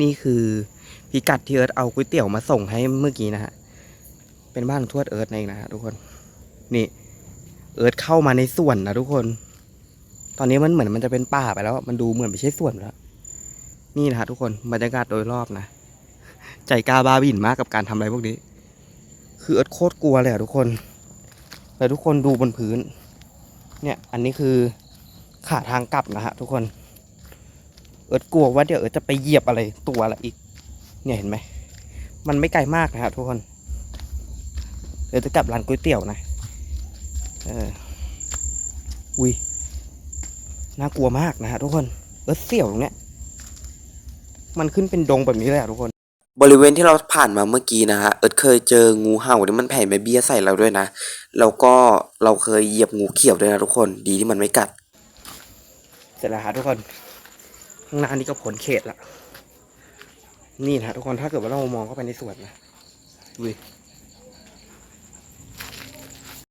นี่คือพิกัดที่เอิร์ธเอาก๋วยเตี๋ยวมาส่งให้เมื่อกี้นะฮะ เป็นบ้านทวดเอิร์ธเองนะฮะทุกคน นี่ เอิร์ธเข้ามาในสวนนะทุกคน ตอนนี้มันเหมือนมันจะเป็นป่าไปแล้ว มันดูเหมือนไม่ใช่สวนแล้ว นี่นะฮะทุกคนบรรยากาศโดยรอบนะ ใจกล้าบ้าบิ่นมากกับการทำอะไรพวกนี้ คือเอิร์ธโคตรกลัวเลยอะทุกคนแล้วทุกคนดูบนพื้น เนี่ย อันนี้คือขาทางกลับนะฮะทุกคน เอิร์ธกลัวว่าเดี๋ยวเอิร์ธจะไปเหยียบอะไรตัวละอีก เนี่ยเห็นไหม มันไม่ไกลมากนะฮะทุกคน เอิร์ธจะกลับร้านก๋วยเตี๋ยวนะ เออ อุ้ย น่ากลัวมากนะฮะทุกคน เอิร์ธเสี่ยวตรงเนี้ย มันขึ้นเป็นดงแบบนี้เลยอะทุกคน บริเวณที่เราผ่านมาเมื่อกี้นะฮะ เอิร์ธเคยเจองูเห่าที่มันแผ่แม่เบี้ยใส่เราด้วยนะ แล้วก็เราเคยเหยียบงูเขียวด้วยนะทุกคน ดีที่มันไม่กัด เสร็จแล้วฮะทุกคน ข้างหน้านี่ก็ผลเขตละนี่นะฮะทุกคนถ้าเกิดว่าเรามองเข้าไปในสวนนะดูดิ